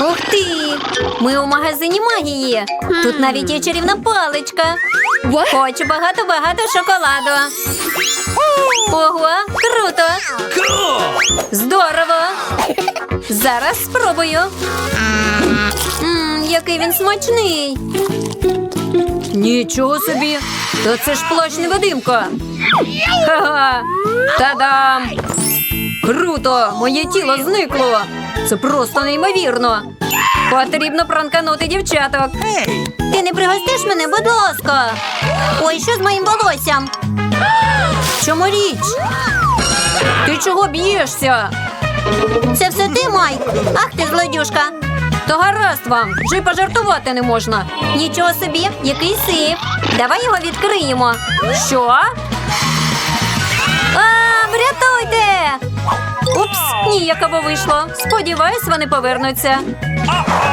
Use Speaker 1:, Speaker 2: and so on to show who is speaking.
Speaker 1: Ух ти! Ми у магазині магії. Тут навіть є чарівна паличка. Хочу багато-багато шоколаду. Ого, круто! Здорово! Зараз спробую. Мм, який він смачний. Нічого собі. То це ж плащ невидимка. Ха-ха! Та-дам! Круто! Моє тіло зникло! Це просто неймовірно! Потрібно пранканути дівчаток. Ти не пригостиш мене, будь ласка. Ой, що з моїм волоссям? Чому річ? Ти чого б'єшся? Це все ти, Майк? Ах ти злодюшка. То гаразд вам, вже й пожартувати не можна. Нічого собі, який сип. Давай його відкриємо. Що? Ніяково вийшло. Сподіваюсь, вони повернуться.